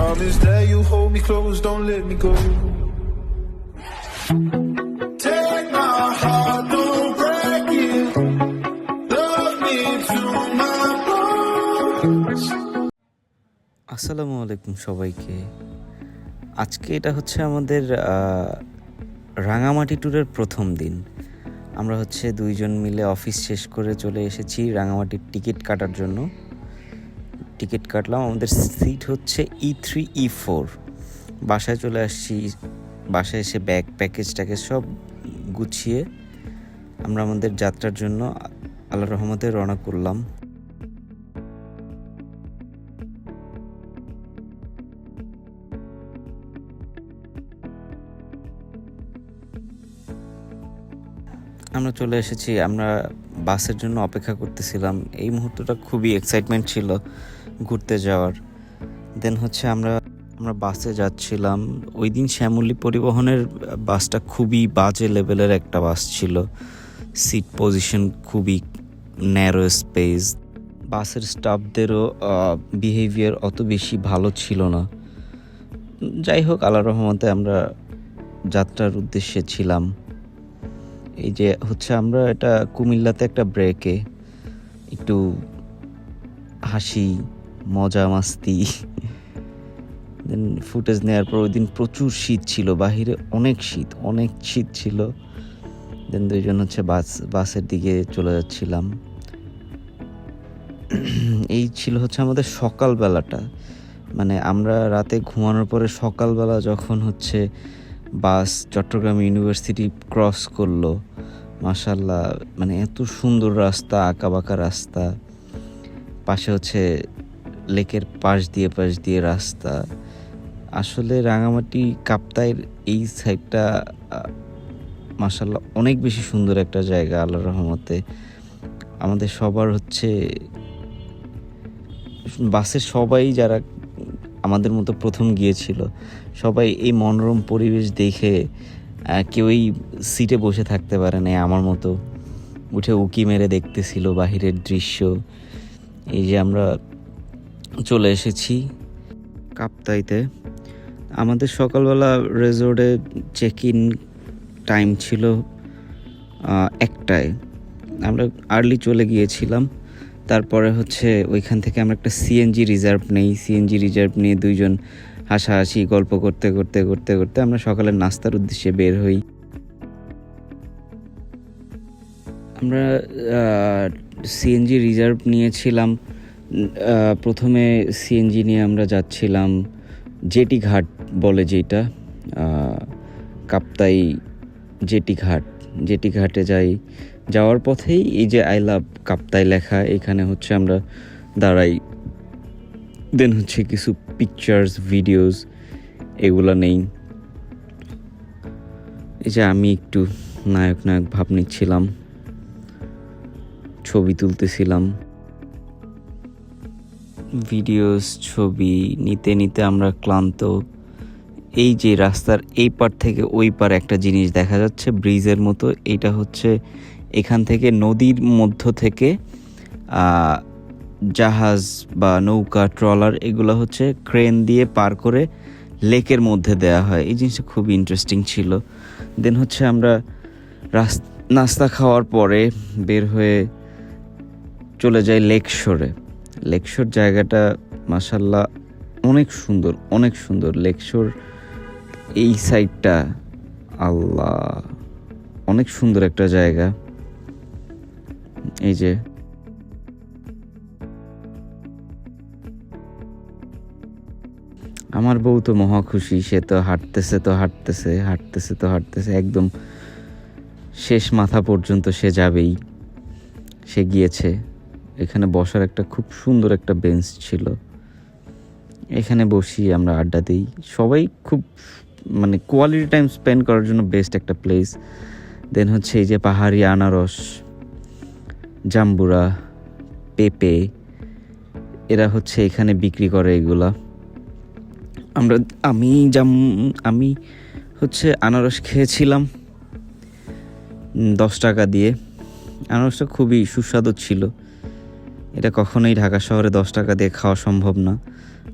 Promise that you hold me close, don't let me go. আসসালামু আলাইকুম সবাইকে। আজকে এটা হচ্ছে আমাদের রাঙামাটি ট্যুরের প্রথম দিন। আমরা হচ্ছে দুইজন মিলে অফিস শেষ করে চলে এসেছি রাঙামাটির টিকিট কাটার জন্য। টিকিট কাটলাম। আমাদের সিট হচ্ছে ই থ্রি ই ফোর বাসায় চলে আসছি, বাসায় এসে ব্যাগ, প্যাকেজ ট্যাকেজ সব গুছিয়ে আমরা আমাদের যাত্রার জন্য আল্লাহ রহমতে রওনা করলাম। আমরা চলে এসেছি, আমরা বাসের জন্য অপেক্ষা করতেছিলাম। এই মুহূর্তটা খুবই এক্সাইটমেন্ট ছিল। ঘুরতে যাওয়ার। দেন হচ্ছে আমরা আমরা বাসে যাচ্ছিলাম। ওই দিন শ্যামলী পরিবহনের বাসটা খুবই বাজে লেভেলের একটা বাস ছিল। সিট পজিশন খুবই ন্যারো স্পেস বাসের স্টাফদেরও বিহেভিয়ার অত বেশি ভালো ছিল না। যাই হোক আল্লাহ রহমতে আমরা যাত্রার উদ্দেশ্যে ছিলাম। এই যে হচ্ছে আমরা এটা কুমিল্লাতে একটা ব্রেকে একটু হাসি মজা মাস্তি। দেন ফুটেজ নেওয়ার পর ওই দিন প্রচুর শীত ছিল, বাহিরে অনেক শীত অনেক শীত ছিল। দেন দুইজন হচ্ছে বাস, বাসের দিকে চলে যাচ্ছিলাম। এই ছিল হচ্ছে আমাদের সকালবেলাটা। মানে আমরা রাতে ঘুমানোর পরে সকালবেলা যখন হচ্ছে বাস চট্টগ্রাম ইউনিভার্সিটি ক্রস করল মাশাল্লাহ মানে এত সুন্দর রাস্তা আঁকা বাঁকা রাস্তা। পাশে হচ্ছে লেকের পাশ দিয়ে পাশ দিয়ে রাস্তা। আসলে রাঙামাটি কাপ্তাইয়ের এই সাইডটা মাশাল্লাহ অনেক বেশি সুন্দর একটা জায়গা আল্লাহ রহমতে। আমাদের সবার হচ্ছে, বাসের সবাই যারা আমাদের মতো প্রথম গিয়েছিল, সবাই এই মনোরম পরিবেশ দেখে কেউই সিটে বসে থাকতে পারে না আমার মতো। উঠে উকি মেরে দেখতেছিল বাহিরের দৃশ্য। এই যে আমরা চলে এসেছি। কাপ্তাইতে। আমাদের সকালবেলা রেজর্টে চেক ইন টাইম ছিল একটায়। আমরা আর্লি চলে গিয়েছিলাম। তারপরে হচ্ছে ওইখান থেকে আমরা একটা সিএনজি রিজার্ভ নেই। সিএনজি রিজার্ভ নিয়ে দুইজন হাসাহাসি, গল্প করতে করতে করতে করতে আমরা সকালের নাস্তার উদ্দেশ্যে বের হই। আমরা সিএনজি রিজার্ভ নিয়েছিলাম। প্রথমে সিএনজি নিয়ে আমরা যাচ্ছিলাম জেটি ঘাট বলে যেটা কাপ্তাই জেটি ঘাট জেটি ঘাটে যাই, যাওয়ার পথেই এই যে আই লাভ কাপ্তাই লেখা, এখানে হচ্ছে আমরা দাঁড়াই। দেন হচ্ছে কিছু পিকচার্স ভিডিওস এগুলো নেই। এই যে আমি একটু নায়ক নায়ক ভাব নিচ্ছিলাম, ছবি তুলতেছিলাম। ভিডিওস ছবি, নিতে নিতে আমরা ক্লান্ত। এই যে রাস্তার এই পার থেকে ওই পার একটা জিনিস দেখা যাচ্ছে, ব্রিজের মতো। এটা হচ্ছে এখান থেকে নদীর মধ্য থেকে জাহাজ বা নৌকা, ট্রলার এগুলো হচ্ছে ক্রেন দিয়ে পার করে লেকের মধ্যে দেয়া হয়। এই জিনিসটা খুব ইন্টারেস্টিং ছিল। দেন হচ্ছে আমরা নাস্তা খাওয়ার পরে বের হয়ে চলে যাই লেকশোরে। লেকশোর জায়গাটা মাসাল্লাহ অনেক সুন্দর অনেক সুন্দর। লেকশোর এই সাইডটা, আল্লাহ, অনেক সুন্দর একটা জায়গা। এই যে। আমার বউ তো মহা খুশি, সে তো হাঁটতেছে তো হাঁটতেছে হাঁটতেছে, তো হাঁটতেছে। একদম শেষ মাথা পর্যন্ত সে যাবেই। সে গিয়েছে। এখানে বসার একটা খুব সুন্দর একটা বেঞ্চ ছিল। এখানে বসি আমরা আড্ডা দিই। সবাই খুব মানে কোয়ালিটি টাইম স্পেন্ড করার জন্য বেস্ট একটা প্লেস দেন হচ্ছে এই যে পাহাড়ি আনারস, জাম্বুরা, পেঁপে, এরা হচ্ছে এখানে বিক্রি করে এগুলা। আমরা, আমি জাম, আমি হচ্ছে আনারস খেয়েছিলাম দশ টাকা দিয়ে। আনারসটা খুবই সুস্বাদু ছিল। এটা কখনোই ঢাকা শহরে দশ টাকা দিয়ে খাওয়া সম্ভব না।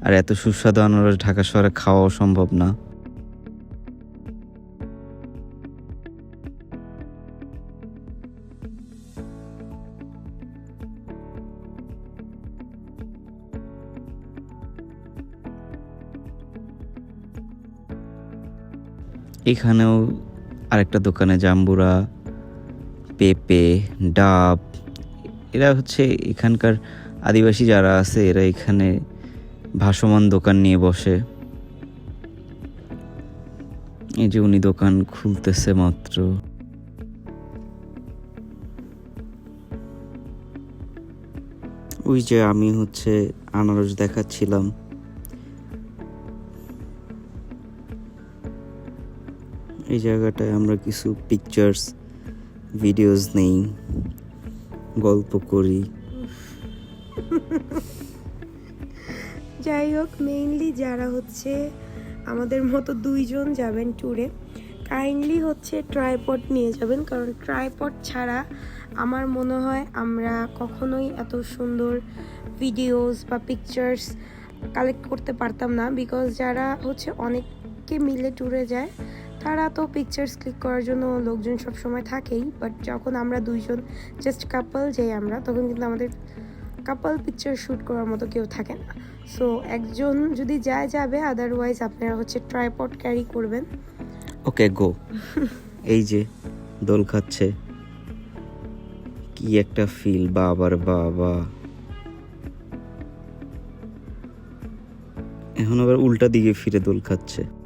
আর এত সুস্বাদু আনারস ঢাকা শহরে খাওয়াও সম্ভব না। এখানেও আরেকটা দোকানে জাম্বুরা, পেঁপে, ডাব এরা হচ্ছে এখানকার আদিবাসী যারা আছে, এরা এখানে ভাসমান দোকান নিয়ে বসে। এই যে উনি দোকান খুলতেছে মাত্র। ওই যে আমি হচ্ছে আনারস দেখাচ্ছিলাম। এই জায়গাটায় আমরা কিছু পিকচার্স ভিডিওস নেই। গল্প করি। যাই হোক মেইনলি যারা হচ্ছে আমাদের মতো দুইজন যাবেন ট্যুরে কাইন্ডলি হচ্ছে ট্রাইপড নিয়ে যাবেন, কারণ ট্রাইপড ছাড়া আমার মনে হয় আমরা কখনোই এত সুন্দর ভিডিওস বা পিকচার্স কালেক্ট করতে পারতাম না বিকজ যারা হচ্ছে অনেককে মিলে ট্যুরে যায় তারা তো পিকচার্স ক্লিক করার জন্য লোকজন সব সময় থাকেই বাট যখন আমরা দুইজন জাস্ট কাপল যাই আমরা তখন কিন্তু আমাদের কাপল পিকচার শ্যুট করার মতো কেউ থাকে না। সো একজন যদি যায় যাবে আদারওয়াইজ আপনারা হচ্ছে ট্রাইপড ক্যারি করবেন। ওকে গো এই যে দোল খাচ্ছে। কি একটা ফিল বাবার বাবা। এখন আবার উল্টা দিকে ফিরে দোল খাচ্ছে।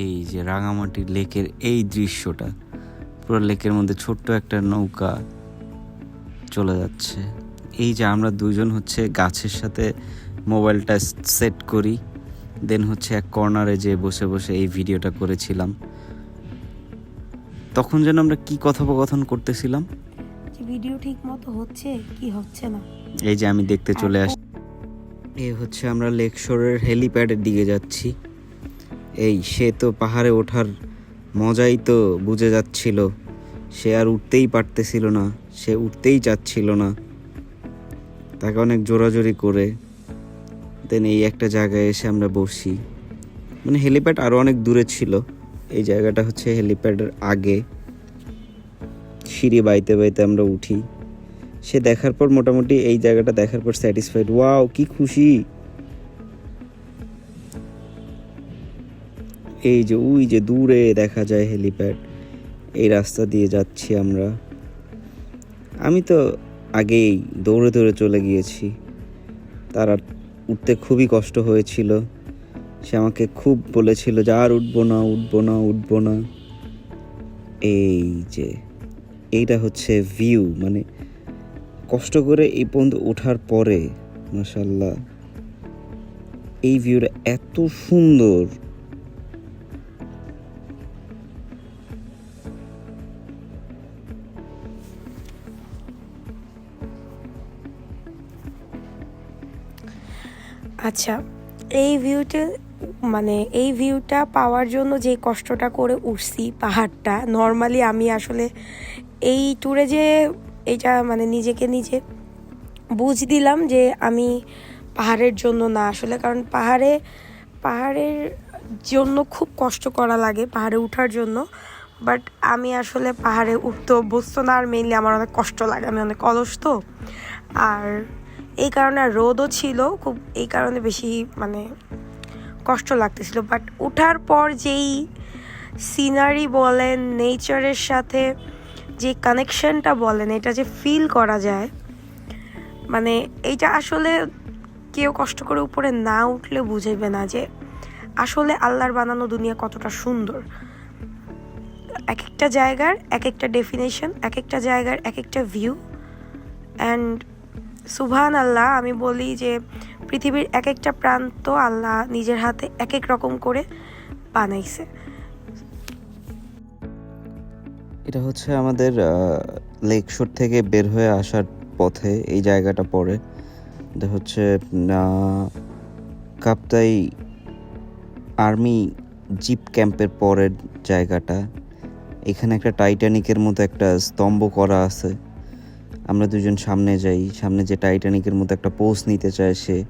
এই যে রাঙামাটি লেকের এই দৃশ্যটা পুরো লেকের মধ্যে ছোট্ট একটা নৌকা চলে যাচ্ছে। এই যে আমরা দুজন হচ্ছে গাছের সাথে মোবাইলটা সেট করি দেন হচ্ছে এক কর্নারে যে বসে বসে এই ভিডিওটা করেছিলাম। তখন যেন আমরা কি কথোপকথন করতেছিলাম? ভিডিও ঠিক মতো হচ্ছে কি হচ্ছে না? এই যে আমি দেখতে চলে আসি এই হচ্ছে আমরা লেকশোরের হেলিপ্যাডের দিকে যাচ্ছি। এই সে তো পাহাড়ে ওঠার মজাই তো বুঝে যাচ্ছিল। সে আর উঠতেই পারতেছিল না, সে উঠতেই চাচ্ছিল না। তাকে অনেক জোরাজোরি করে। দেন এই একটা জায়গায় এসে আমরা বসি। মানে হেলিপ্যাড আরও অনেক দূরে ছিল। এই জায়গাটা হচ্ছে হেলিপ্যাডের আগে। সিঁড়ি বাইতে বাইতে আমরা উঠি। সে দেখার পর মোটামুটি এই জায়গাটা দেখার পর স্যাটিসফাইড ওয়াও কি খুশি! এই যে ওই যে দূরে দেখা যায় হেলিপ্যাড, এই রাস্তা দিয়ে যাচ্ছি আমরা। আমি তো আগেই দৌড়ে দৌড়ে চলে গিয়েছি। তার আর উঠতে খুবই কষ্ট হয়েছিল। সে আমাকে খুব বলেছিল যে, আর উঠবো না উঠবো না উঠবো না। এই যে, এইটা হচ্ছে ভিউ মানে কষ্ট করে এই পর্যন্ত ওঠার পরে মাসাল্লাহ এই ভিউটা এত সুন্দর। আচ্ছা এই ভিউটা মানে এই ভিউটা পাওয়ার জন্য যে কষ্টটা করে উঠছি পাহাড়টা নর্মালি আমি আসলে এই ট্যুরে যে এটা মানে নিজেকে নিজে বুঝ দিলাম যে আমি পাহাড়ের জন্য না আসলে, কারণ পাহাড়ে, পাহাড়ের জন্য খুব কষ্ট করা লাগে পাহাড়ে ওঠার জন্য বাট আমি আসলে পাহাড়ে উঠতে অভ্যস্ত না আর মেইনলি আমার অনেক কষ্ট লাগে, আমি অনেক অলস তো, আর এই কারণে রোদও ছিল, খুব এই কারণে বেশি মানে কষ্ট লাগতেছিল। বাট ওঠার পর যেই সিনারি বলেন নেচারের সাথে যে কানেকশনটা বলেন, এটা যে ফিল করা যায় মানে এইটা আসলে কেউ কষ্ট করে উপরে না উঠলে বুঝেবে না যে আসলে আল্লাহর বানানো দুনিয়া কতটা সুন্দর। এক একটা জায়গার এক একটা ডেফিনেশন এক একটা জায়গার এক একটা ভিউ অ্যান্ড সুবহান আল্লাহ আমি বলি যে পৃথিবীর এক একটা প্রান্ত আল্লাহ নিজের হাতে এক এক রকম করে বানাইছে। এটা হচ্ছে আমাদের লেক শোর থেকে বের হয়ে আসার পথে, এই জায়গাটা পড়ে। এটা হচ্ছে কাপ্তাই আর্মি জিপ ক্যাম্পের পরের জায়গাটা। এখানে একটা টাইটানিকের মতো একটা স্তম্ভ করা আছে। আমরা দুজন সামনে যাই, সামনে যে টাইটানিকের মতো একটা পোজ নিতে চায় সে।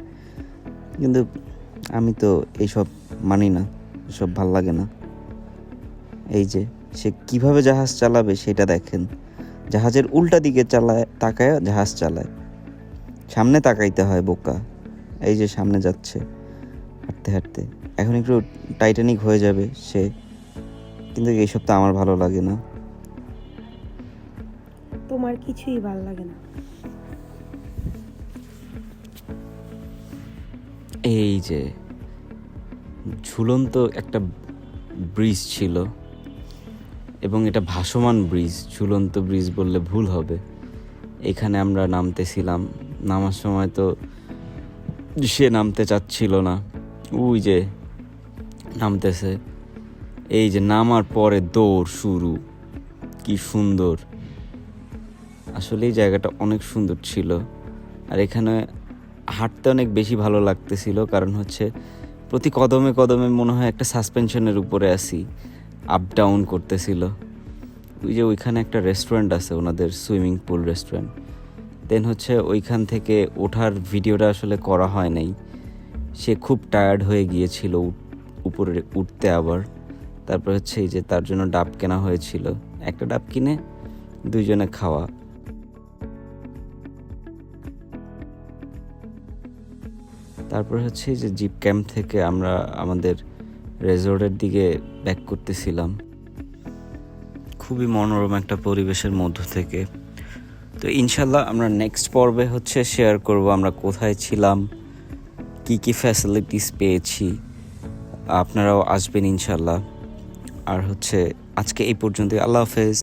কিন্তু আমি তো এইসব মানি না, এসব ভালো লাগে না। এই যে, সে কীভাবে জাহাজ চালাবে সেটা দেখেন। জাহাজের উল্টা দিকে চালায়, তাকায়, জাহাজ চালায়। সামনে তাকাইতে হয় বোকা। এই যে সামনে যাচ্ছে, হাঁটতে হাঁটতে। এখন একটু টাইটানিক হয়ে যাবে সে। কিন্তু এইসব তো আমার ভালো লাগে না। তোমার কিছুই ভালো লাগে না। এই যে, ঝুলন্ত একটা ব্রিজ ছিল, এবং এটা ভাসমান ব্রিজ, ঝুলন্ত ব্রিজ বললে ভুল হবে। এখানে আমরা নামতেছিলাম, নামার সময় তো সে নামতে চাচ্ছিল না। ওই যে, নামতেছে। এই যে, নামার পরে দৌড় শুরু। কি সুন্দর। আসলে এই জায়গাটা অনেক সুন্দর ছিল। আর এখানে হাঁটতে অনেক বেশি ভালো লাগতেছিল, কারণ হচ্ছে প্রতি কদমে কদমে মনে হয় একটা সাসপেনশনের উপরে আসি আপ ডাউন করতেছিল। ওই যে ওইখানে একটা রেস্টুরেন্ট আছে, ওনাদের সুইমিং পুল রেস্টুরেন্ট দেন হচ্ছে ওইখান থেকে ওঠার ভিডিওটা আসলে করা হয় নাই। সে খুব টায়ার্ড হয়ে গিয়েছিল উপরে উঠতে আবার। তারপর হচ্ছে এই যে তার জন্য ডাব কেনা হয়েছিল। একটা ডাব কিনে দুইজনে খাওয়া। তারপর হচ্ছে যে জিপ ক্যাম্প থেকে আমরা আমাদের রেজর্টের দিকে ব্যাক করতেছিলাম। খুবই মনোরম একটা পরিবেশের মধ্য থেকে। তো ইনশাল্লাহ আমরা নেক্সট পর্বে হচ্ছে শেয়ার করব আমরা কোথায় ছিলাম, কি কি ফ্যাসিলিটিস পেয়েছি। আপনারাও আসবেন ইনশাল্লাহ আর হচ্ছে আজকে এই পর্যন্তই, আল্লাহ হাফেজ।